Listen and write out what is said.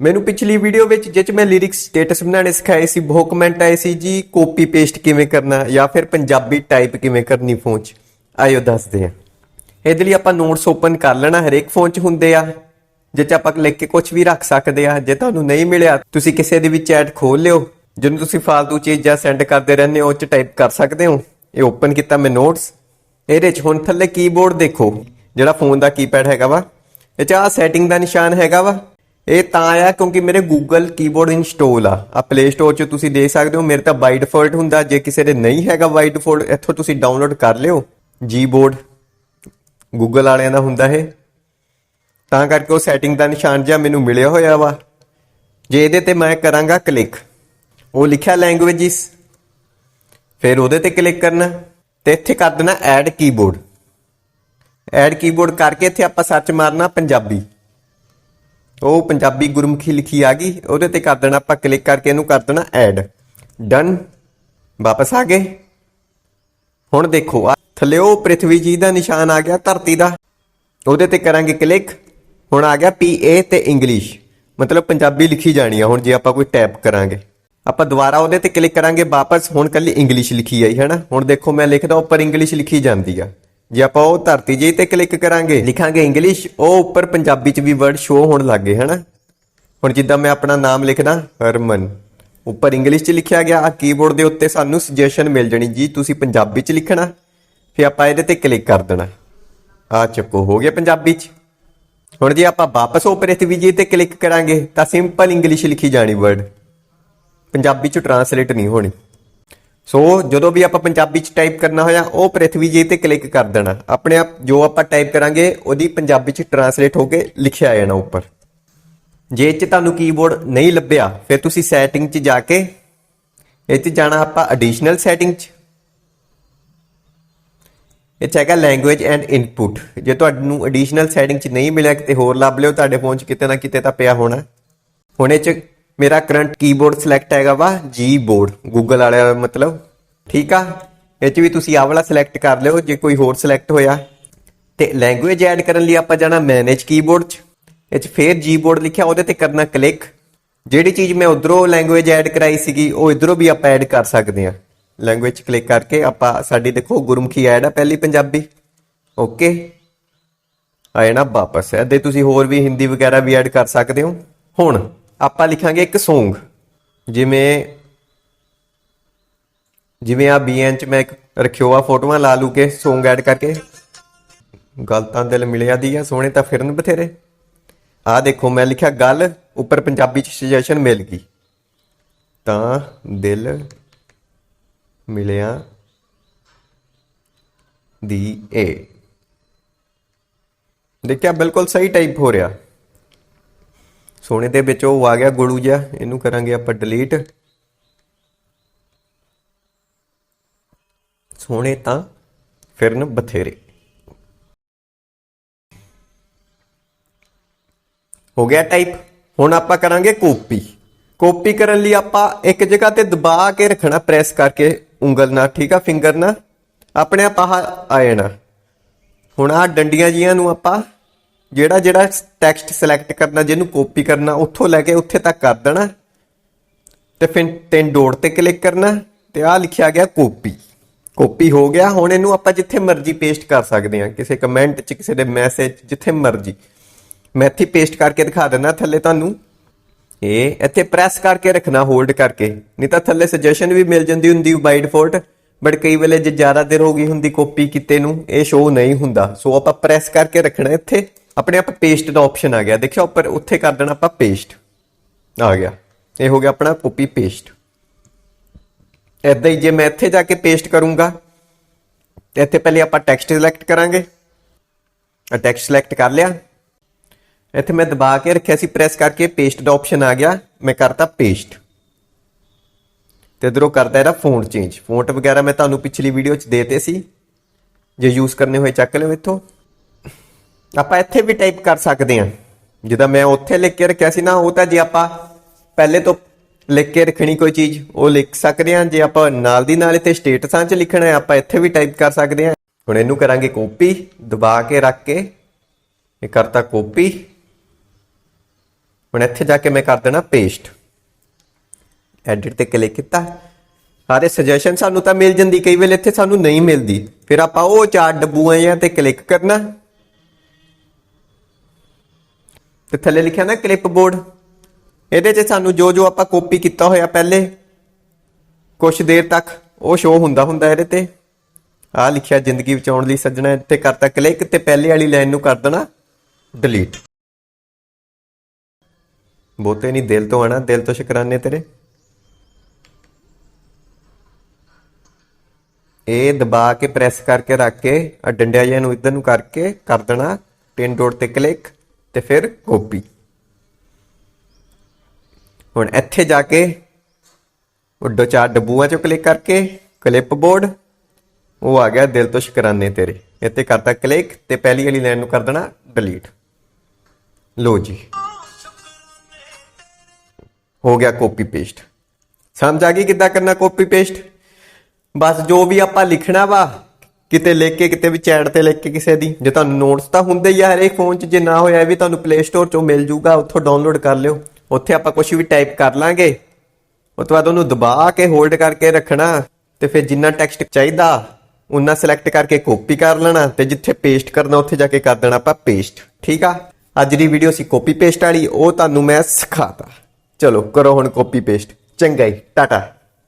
ਮੈਨੂੰ ਪਿਛਲੀ ਵੀਡੀਓ ਵਿੱਚ ਜਿਹ ਮੈਂ ਲਿਰਿਕਸ ਸਟੇਟਸ ਬਣਾਉਣੇ ਸਿਖਾਏ ਸੀ, ਬਹੁਤ ਕਮੈਂਟ ਆਏ ਸੀ, ਜੀ ਕਾਪੀ ਪੇਸਟ ਕਿਵੇਂ ਕਰਨਾ ਜਾਂ ਫਿਰ ਪੰਜਾਬੀ ਟਾਈਪ ਕਿਵੇਂ ਕਰਨੀ ਫੋਨ 'ਚ? ਆਇਓ ਦੱਸਦੇ ਆ ਇਹਦੇ ਲਈ ਆਪਾਂ ਨੋਟਸ ਓਪਨ ਕਰ ਲੈਣਾ, ਹਰੇਕ ਫੋਨ 'ਚ ਹੁੰਦੇ ਆ। ਜਿਹ 'ਚ ਆਪਾਂ ਲਿਖ ਕੇ ਕੁਝ ਵੀ ਰੱਖ ਸਕਦੇ ਆ, ਜੇ ਤੁਹਾਨੂੰ ਨਹੀਂ ਮਿਲਿਆ, ਤੁਸੀਂ ਕਿਸੇ ਦੇ ਵੀ ਚੈਟ ਖੋਲ ਲਿਓ। ਜਿਹਨੂੰ ਤੁਸੀਂ ਫਾਲਤੂ ਚੀਜ਼ਾਂ ਸੈਂਡ ਕਰਦੇ ਰਹਿੰਦੇ ਹੋ, ਉਹ 'ਚ ਟਾਈਪ ਕਰ ਸਕਦੇ ਹੋ। ਇਹ ਓਪਨ ਕੀਤਾ ਮੈਂ ਨੋਟਸ ਇਹਦੇ 'ਚ ਹੁਣ ਥੱਲੇ ਕੀਬੋਰਡ ਦੇਖੋ, ਜਿਹੜਾ ਫੋਨ ਦਾ ਕੀਪੈਡ ਹੈਗਾ ਵਾ। ਇਹ 'ਚ ਆ ਸੈਟਿੰਗ ਦਾ ਨਿਸ਼ਾਨ ਹੈਗਾ ਵਾ। ਇਹ ਤਾਂ ਆਇਆ ਕਿਉਂਕਿ ਮੇਰੇ Google ਕੀਬੋਰਡ ਇੰਸਟਾਲ ਆ। ਆ Play Store 'ਚ ਤੁਸੀਂ ਦੇਖ ਸਕਦੇ ਹੋ, ਮੇਰੇ ਤਾਂ ਬਾਈ ਡਿਫਾਲਟ ਹੁੰਦਾ। ਜੇ ਕਿਸੇ ਦੇ ਨਹੀਂ ਹੈਗਾ ਬਾਈ ਡਿਫਾਲਟ ਇੱਥੋਂ ਤੁਸੀਂ ਡਾਊਨਲੋਡ ਕਰ ਲਿਓ। Gboard, Google ਵਾਲਿਆਂ ਦਾ ਹੁੰਦਾ ਇਹ। ਤਾਂ ਕਰਕੇ ਉਹ ਸੈਟਿੰਗ ਦਾ ਨਿਸ਼ਾਨ ਜਿਹਾ ਮੈਨੂੰ ਮਿਲਿਆ ਹੋਇਆ ਵਾ। ਜੇ ਇਹਦੇ ਤੇ ਮੈਂ ਕਰਾਂਗਾ ਕਲਿੱਕ ਉਹ ਲਿਖਿਆ ਲੈਂਗੁਏਜਸ ਫਿਰ ਉਹਦੇ ਤੇ ਕਲਿੱਕ ਕਰਨਾ। ਤੇ ਇੱਥੇ ਕਰ ਦੇਣਾ ਐਡ ਕੀਬੋਰਡ ਐਡ ਕੀਬੋਰਡ ਕਰਕੇ ਇੱਥੇ ਆਪਾਂ ਸਰਚ ਮਾਰਨਾ ਪੰਜਾਬੀ। ਉਹ ਪੰਜਾਬੀ ਗੁਰਮੁਖੀ ਲਿਖੀ ਆ ਗਈ, ਉਹਦੇ ਤੇ ਕਰ ਦੇਣਾ, ਆਪਾਂ ਕਲਿੱਕ ਕਰਕੇ ਇਹਨੂੰ ਕਰ ਦੇਣਾ ਐਡ ਡਨ ਵਾਪਸ ਆ ਗਏ। ਹੁਣ ਦੇਖੋ, ਆ ਥੱਲੇ ਉਹ ਪ੍ਰਿਥਵੀ ਜੀ ਦਾ ਨਿਸ਼ਾਨ ਆ ਗਿਆ, ਧਰਤੀ ਦਾ। ਉਹਦੇ ਤੇ ਕਰਾਂਗੇ ਕਲਿੱਕ ਹੁਣ ਆ ਗਿਆ ਪੀ ਤੇ ਇੰਗਲਿਸ਼ ਮਤਲਬ ਪੰਜਾਬੀ ਲਿਖੀ ਜਾਣੀ ਆ, ਹੁਣ ਜੇ ਆਪਾਂ ਕੋਈ ਟੈਪ ਕਰਾਂਗੇ। ਆਪਾਂ ਦੁਬਾਰਾ ਉਹਦੇ ਤੇ ਕਲਿੱਕ ਕਰਾਂਗੇ ਵਾਪਸ, ਹੁਣ ਕੱਲੀ ਇੰਗਲਿਸ਼ ਲਿਖੀ ਆਈ ਹੈ ਨਾ ਹੁਣ ਦੇਖੋ, ਮੈਂ ਲਿਖਦਾ ਉੱਪਰ ਇੰਗਲਿਸ਼ ਲਿਖੀ ਜਾਂਦੀ ਆ। ਜੇ ਆਪਾਂ ਉਹ ਧਰਤੀ ਜੀ ਤੇ ਕਲਿੱਕ ਕਰਾਂਗੇ, ਲਿਖਾਂਗੇ ਇੰਗਲਿਸ਼ ਉਹ ਉੱਪਰ ਪੰਜਾਬੀ ਚ ਵੀ ਵਰਡ ਸ਼ੋ ਹੋਣ ਲੱਗੇ ਹੈ ਨਾ ਹੁਣ ਜਿੱਦਾਂ ਮੈਂ ਆਪਣਾ ਨਾਮ ਲਿਖਦਾ, ਹਰਮਨ। ਉੱਪਰ ਇੰਗਲਿਸ਼ ਚ ਲਿਖਿਆ ਗਿਆ ਆ ਕੀਬੋਰਡ ਦੇ ਉੱਤੇ ਸਾਨੂੰ ਸੁਜੈਸ਼ਨ ਮਿਲ ਜਣੀ, ਜੀ, ਤੁਸੀਂ ਪੰਜਾਬੀ ਚ ਲਿਖਣਾ, ਫਿਰ ਆਪਾਂ ਇਹਦੇ ਤੇ ਕਲਿੱਕ ਕਰ ਦੇਣਾ। ਆ ਚੱਕੋ, ਹੋ ਗਿਆ ਪੰਜਾਬੀ ਚ। ਹੁਣ ਜੇ ਆਪਾਂ ਵਾਪਸ ਉਹ ਪ੍ਰਿਥਵੀ ਜੀ ਤੇ ਕਲਿੱਕ ਕਰਾਂਗੇ, ਤਾਂ ਸਿੰਪਲ ਇੰਗਲਿਸ਼ ਲਿਖੀ ਜਾਣੀ ਵਰਡ ਪੰਜਾਬੀ ਚ ਟਰਾਂਸਲੇਟ ਨਹੀਂ ਹੋਣੀ। ਸੋ ਜਦੋਂ ਵੀ ਆਪਾਂ ਪੰਜਾਬੀ ਚ ਟਾਈਪ ਕਰਨਾ ਹੋਇਆ, ਉਹ ਪ੍ਰਿਥਵੀ ਜੀ ਤੇ ਕਲਿੱਕ ਕਰ ਦੇਣਾ। ਆਪਣੇ ਆਪ ਜੋ ਆਪਾਂ ਟਾਈਪ ਕਰਾਂਗੇ, ਉਹਦੀ ਪੰਜਾਬੀ ਚ ਟਰਾਂਸਲੇਟ ਹੋ ਕੇ ਲਿਖਿਆ ਆ ਜਾਣਾ ਉੱਪਰ। ਜੇ ਇਹ ਚ ਤੁਹਾਨੂੰ ਕੀਬੋਰਡ ਨਹੀਂ ਲੱਭਿਆ, ਫਿਰ ਤੁਸੀਂ ਸੈਟਿੰਗ ਚ ਜਾ ਕੇ ਇਹ ਚ ਜਾਣਾ ਆਪਾਂ ਐਡੀਸ਼ਨਲ ਸੈਟਿੰਗ ਚ। ਇਹ 'ਚ ਹੈਗਾ ਲੈਂਗੁਏਜ ਐਂਡ ਇਨਪੁਟ ਜੇ ਤੁਹਾਨੂੰ ਐਡੀਸ਼ਨਲ ਸੈਟਿੰਗ ਚ ਨਹੀਂ ਮਿਲਿਆ, ਕਿਤੇ ਹੋਰ ਲੱਭ ਲਿਓ, ਤੁਹਾਡੇ ਫੋਨ ਚ ਕਿਤੇ ਨਾ ਕਿਤੇ ਤਾਂ ਪਿਆ ਹੋਣਾ। ਹੁਣ ਇਹ ਚ ਮੇਰਾ ਕਰੰਟ ਕੀਬੋਰਡ ਸਿਲੈਕਟ ਹੈਗਾ ਵਾ ਜੀ ਬੋਰਡ ਗੂਗਲ ਵਾਲਾ ਮਤਲਬ। ਠੀਕ ਆ? ਇਹ ਚ ਵੀ ਤੁਸੀਂ ਆਹ ਵਾਲਾ ਸਿਲੈਕਟ ਕਰ ਲਿਓ, ਜੇ ਕੋਈ ਹੋਰ ਸਿਲੈਕਟ ਹੋਇਆ। ਤੇ ਲੈਂਗੁਏਜ ਐਡ ਕਰਨ ਲਈ ਆਪਾਂ ਜਾਣਾ ਮੈਨੇਜ ਕੀਬੋਰਡ ਚ। ਇਹ ਚ ਫੇਰ ਜੀ ਬੋਰਡ ਲਿਖਿਆ, ਉਹਦੇ ਤੇ ਕਰਨਾ ਕਲਿੱਕ ਜਿਹੜੀ ਚੀਜ਼ ਮੈਂ ਉਧਰੋਂ ਲੈਂਗੁਏਜ ਐਡ ਕਰਾਈ ਸੀਗੀ, ਉਹ ਇਧਰੋਂ ਵੀ ਆਪਾਂ ਐਡ ਕਰ ਸਕਦੇ ਹਾਂ। ਲੈਂਗੁਏਜ ਕਲਿੱਕ ਕਰਕੇ ਆਪਾਂ, ਸਾਡੀ ਦੇਖੋ, ਗੁਰਮੁਖੀ ਐਡ ਆ ਪਹਿਲੀ ਪੰਜਾਬੀ। ਓਕੇ ਆਏ ਨਾ ਵਾਪਸ। ਇਹਦੇ ਤੁਸੀਂ ਹੋਰ ਵੀ ਹਿੰਦੀ ਵਗੈਰਾ ਵੀ ਐਡ ਕਰ ਸਕਦੇ ਹੋ। ਹੁਣ ਆਪਾਂ ਲਿਖਾਂਗੇ ਇੱਕ Song ਜਿਵੇਂ ਜਿਵੇਂ ਆ ਬੀਐਨ ਚ ਮੈਂ ਇੱਕ ਰੱਖਿਓ ਆ ਫੋਟੋਆਂ, ਲਾ ਲੂ ਕੇ Song ਐਡ ਕਰਕੇ। ਗੱਲ ਤਾਂ ਦਿਲ ਮਿਲਿਆ ਦੀ ਆ, ਸੋਹਣੇ ਤਾਂ ਫਿਰਨ ਬਥੇਰੇ। ਆ ਦੇਖੋ, ਮੈਂ ਲਿਖਿਆ ਗੱਲ, ਉੱਪਰ ਪੰਜਾਬੀ ਚ ਸੁਜੈਸ਼ਨ ਮਿਲ ਗਈ। ਤਾਂ ਦਿਲ ਮਿਲਿਆ ਦੀ ਏ। ਦੇਖਿਆ, ਬਿਲਕੁਲ ਸਹੀ ਟਾਈਪ ਹੋ ਰਿਹਾ। ਸੋਨੇ ਦੇ ਵਿੱਚ ਉਹ ਆ ਗਿਆ ਗੁੜੂ ਜਿਹਾ, ਇਹਨੂੰ ਕਰਾਂਗੇ ਆਪਾਂ ਡਿਲੀਟ ਸੋਹਣੇ ਤਾਂ ਫਿਰਨ ਬਥੇਰੇ। ਹੋ ਗਿਆ ਟਾਈਪ ਹੁਣ ਆਪਾਂ ਕਰਾਂਗੇ ਕਾਪੀ ਕਾਪੀ ਕਰਨ ਲਈ ਆਪਾਂ ਇੱਕ ਜਗ੍ਹਾ ਤੇ ਦਬਾ ਕੇ ਰੱਖਣਾ ਪ੍ਰੈਸ ਕਰਕੇ ਉਂਗਲ ਨਾਲ, ਠੀਕ ਆ ਫਿੰਗਰ ਨਾਲ। ਆਪਣੇ ਆਪ ਆਹ ਆ ਜਾਣਾ। ਹੁਣ ਆ ਡੰਡੀਆਂ ਜੀਆਂ ਨੂੰ ਆਪਾਂ ਜਿਹੜਾ ਜਿਹੜਾ ਟੈਕਸਟ ਸਿਲੈਕਟ ਕਰਨਾ, ਜਿਹਨੂੰ ਕਾਪੀ ਕਰਨਾ, ਉੱਥੋਂ ਲੈ ਕੇ ਉੱਥੇ ਤੱਕ ਕਰ ਦੇਣਾ। ਤੇ ਫਿਰ ਤਿੰਨ ਡੋਟ ਤੇ ਕਲਿੱਕ ਕਰਨਾ ਤੇ ਆ ਲਿਖਿਆ ਗਿਆ ਕਾਪੀ ਕਾਪੀ ਹੋ ਗਿਆ। ਹੁਣ ਇਹਨੂੰ ਆਪਾਂ ਜਿੱਥੇ ਮਰਜ਼ੀ ਪੇਸਟ ਕਰ ਸਕਦੇ ਹਾਂ। ਕਿਸੇ ਕਮੈਂਟ 'ਚ, ਕਿਸੇ ਦੇ ਮੈਸੇਜ ਜਿੱਥੇ ਮਰਜ਼ੀ। ਮੈਂ ਇੱਥੇ ਪੇਸਟ ਕਰਕੇ ਦਿਖਾ ਦਿੰਦਾ ਥੱਲੇ ਤੁਹਾਨੂੰ। ਇਹ ਇੱਥੇ ਪ੍ਰੈਸ ਕਰਕੇ ਰੱਖਣਾ ਹੋਲਡ ਕਰਕੇ। ਨਹੀਂ ਤਾਂ ਥੱਲੇ ਸੁਜੈਸ਼ਨ ਵੀ ਮਿਲ ਜਾਂਦੀ ਹੁੰਦੀ ਬਾਈ ਡਿਫਾਲਟ ਬਟ ਕਈ ਵੇਲੇ ਜੇ ਜ਼ਿਆਦਾ ਦੇਰ ਹੋ ਗਈ ਹੁੰਦੀ ਕਾਪੀ ਕੀਤੇ ਨੂੰ, ਇਹ ਸ਼ੋ ਨਹੀਂ ਹੁੰਦਾ। ਸੋ ਆਪਾਂ ਪ੍ਰੈਸ ਕਰਕੇ ਰੱਖਣਾ ਇੱਥੇ। ਆਪਣੇ ਆਪ ਪੇਸਟ ਦਾ ਆਪਸ਼ਨ ਆ ਗਿਆ। ਦੇਖਿਓ, ਉੱਪਰ ਉੱਥੇ ਕਰ ਦੇਣਾ ਆਪਾਂ ਪੇਸਟ ਆ ਗਿਆ। ਇਹ ਹੋ ਗਿਆ ਆਪਣਾ ਕਾਪੀ ਪੇਸਟ ਏਦਾਂ ਹੀ ਜੇ ਮੈਂ ਇੱਥੇ ਜਾ ਕੇ ਪੇਸਟ ਕਰੂੰਗਾ, ਤੇ ਇੱਥੇ ਪਹਿਲੇ ਆਪਾਂ ਟੈਕਸਟ ਸਿਲੈਕਟ ਕਰਾਂਗੇ। ਆ ਟੈਕਸਟ ਸਿਲੈਕਟ ਕਰ ਲਿਆ। ਇੱਥੇ ਮੈਂ ਦਬਾ ਕੇ ਰੱਖਿਆ ਸੀ ਪ੍ਰੈਸ ਕਰਕੇ ਪੇਸਟ ਦਾ ਆਪਸ਼ਨ ਆ ਗਿਆ। ਮੈਂ ਕਰਤਾ ਪੇਸਟ ਤੇ ਇਧਰੋਂ ਕਰਦਾ ਇਹਦਾ ਫੌਂਟ ਚੇਂਜ ਫੌਂਟ ਵਗੈਰਾ ਮੈਂ ਤੁਹਾਨੂੰ ਪਿਛਲੀ ਵੀਡੀਓ 'ਚ ਦੇਤੇ ਸੀ। ਜੇ ਯੂਜ਼ ਕਰਨੇ ਹੋਏ ਚੱਕ ਲਿਓ ਇੱਥੋਂ। ਆਪਾਂ ਇੱਥੇ ਵੀ ਟਾਈਪ ਕਰ ਸਕਦੇ ਹਾਂ। ਜਿੱਦਾਂ ਮੈਂ ਉੱਥੇ ਲਿਖ ਕੇ ਰੱਖਿਆ ਸੀ ਨਾ, ਉਹ ਤਾਂ ਜੇ ਆਪਾਂ ਪਹਿਲੇ ਤੋਂ ਲਿਖ ਕੇ ਰੱਖਣੀ ਕੋਈ ਚੀਜ਼, ਉਹ ਲਿਖ ਸਕਦੇ ਹਾਂ। ਜੇ ਆਪਾਂ ਨਾਲ ਦੀ ਨਾਲ ਇੱਥੇ ਸਟੇਟਸਾਂ 'ਚ ਲਿਖਣਾ ਹੈ, ਆਪਾਂ ਇੱਥੇ ਵੀ ਟਾਈਪ ਕਰ ਸਕਦੇ ਹਾਂ। ਹੁਣ ਇਹਨੂੰ ਕਰਾਂਗੇ ਕਾਪੀ ਦਬਾ ਕੇ ਰੱਖ ਕੇ, ਇਹ ਕਰਤਾ ਕਾਪੀ ਹੁਣ ਇੱਥੇ ਜਾ ਕੇ ਮੈਂ ਕਰ ਦੇਣਾ ਪੇਸਟ ਐਡਿਟ ਤੇ ਕਲਿੱਕ ਕੀਤਾ। ਸਾਰੇ ਸੁਜੈਸ਼ਨ ਸਾਨੂੰ ਤਾਂ ਮਿਲ ਜਾਂਦੀ, ਕਈ ਵੇਲੇ ਇੱਥੇ ਸਾਨੂੰ ਨਹੀਂ ਮਿਲਦੀ। ਫਿਰ ਆਪਾਂ ਉਹ ਚਾਰ ਡੱਬੂਆਂ ਜਾਂ ਤੇ ਕਲਿੱਕ ਕਰਨਾ। ਤੇ ਥੱਲੇ ਲਿਖਿਆ ਨਾ ਕਲਿੱਪ ਬੋਰਡ ਇਹਦੇ 'ਚ ਸਾਨੂੰ ਜੋ ਜੋ ਆਪਾਂ ਕਾਪੀ ਕੀਤਾ ਹੋਇਆ ਪਹਿਲੇ ਕੁਝ ਦੇਰ ਤੱਕ, ਉਹ ਸ਼ੋ ਹੁੰਦਾ ਹੁੰਦਾ ਇਹਦੇ ਤੇ। ਆ ਲਿਖਿਆ, ਜ਼ਿੰਦਗੀ ਬਚਾਉਣ ਲਈ ਸੱਜਣਾ ਇੱਥੇ ਕਰਤਾ ਕਲਿੱਕ ਤੇ ਪਹਿਲੇ ਵਾਲੀ ਲਾਈਨ ਨੂੰ ਕਰ ਦੇਣਾ ਡਿਲੀਟ ਬਹੁਤੇ ਨਹੀਂ, ਦਿਲ ਤੋਂ ਆਣਾ ਦਿਲ ਤੋਂ ਸ਼ੁਕਰਾਨੇ ਤੇਰੇ। ਇਹ ਦਬਾ ਕੇ ਪ੍ਰੈਸ ਕਰਕੇ ਰੱਖ ਕੇ ਆ ਡੰਡਿਆਂ ਜਿਹਾ ਨੂੰ ਇਧਰ ਨੂੰ ਕਰਕੇ ਕਰ ਦੇਣਾ। ਪਿਨ ਡੋਟ ਤੇ ਕਲਿੱਕ ਤੇ ਫਿਰ ਕਾਪੀ ਹੁਣ ਇੱਥੇ ਜਾ ਕੇ ਉੱਡੋ ਚਾਰ ਡੱਬੂਆਂ ਚੋਂ ਕਲਿੱਕ ਕਰਕੇ ਕਲਿੱਪ ਬੋਰਡ ਉਹ ਆ ਗਿਆ ਦਿਲ ਤੋਂ ਸ਼ੁਕਰਾਨੇ ਤੇਰੇ। ਇੱਥੇ ਕਰਤਾ ਕਲਿੱਕ ਤੇ ਪਹਿਲੀ ਵਾਲੀ ਲਾਈਨ ਨੂੰ ਕਰ ਦੇਣਾ ਡਿਲੀਟ ਲੋ ਜੀ। ਹੋ ਗਿਆ ਕਾਪੀ ਪੇਸਟ ਸਮਝ ਆ ਗਈ ਕਿੱਦਾਂ ਕਰਨਾ ਕਾਪੀ ਪੇਸਟ ਬਸ ਜੋ ਵੀ ਆਪਾਂ ਲਿਖਣਾ ਵਾ ਕਿਤੇ ਲਿਖ ਕੇ, ਕਿਤੇ ਵੀ ਚੈਟ ਤੇ ਲਿਖ ਕੇ ਕਿਸੇ ਦੀ, ਜੇ ਤੁਹਾਨੂੰ ਨੋਟਸ ਤਾਂ ਹੁੰਦੇ ਹੀ ਆ ਹਰੇਕ ਫੋਨ 'ਚ, ਜੇ ਨਾ ਹੋਇਆ ਵੀ ਤੁਹਾਨੂੰ ਪਲੇ ਸਟੋਰ 'ਚੋਂ ਮਿਲ ਜੂਗਾ, ਉੱਥੋਂ ਡਾਊਨਲੋਡ ਕਰ ਲਿਓ। ਉੱਥੇ ਆਪਾਂ ਕੁਝ ਵੀ ਟਾਈਪ ਕਰ ਲਾਂਗੇ। ਉਸ ਤੋਂ ਬਾਅਦ ਉਹਨੂੰ ਦਬਾ ਕੇ ਹੋਲਡ ਕਰਕੇ ਰੱਖਣਾ ਤੇ ਫਿਰ ਜਿੰਨਾ ਟੈਕਸਟ ਚਾਹੀਦਾ ਉਹਨਾਂ ਸਿਲੈਕਟ ਕਰਕੇ ਕਾਪੀ ਕਰ ਲੈਣਾ ਤੇ ਜਿੱਥੇ ਪੇਸਟ ਕਰਨਾ, ਉੱਥੇ ਜਾ ਕੇ ਕਰ ਦੇਣਾ ਆਪਾਂ ਪੇਸਟ ਠੀਕ ਆ? ਅੱਜ ਦੀ ਵੀਡੀਓ ਸੀ ਕਾਪੀ ਪੇਸਟ ਵਾਲੀ, ਉਹ ਤੁਹਾਨੂੰ ਮੈਂ ਸਿਖਾਤਾ। ਚਲੋ ਕਰੋ ਹੁਣ ਕਾਪੀ ਪੇਸਟ ਚੰਗਾ ਜੀ, ਟਾਟਾ।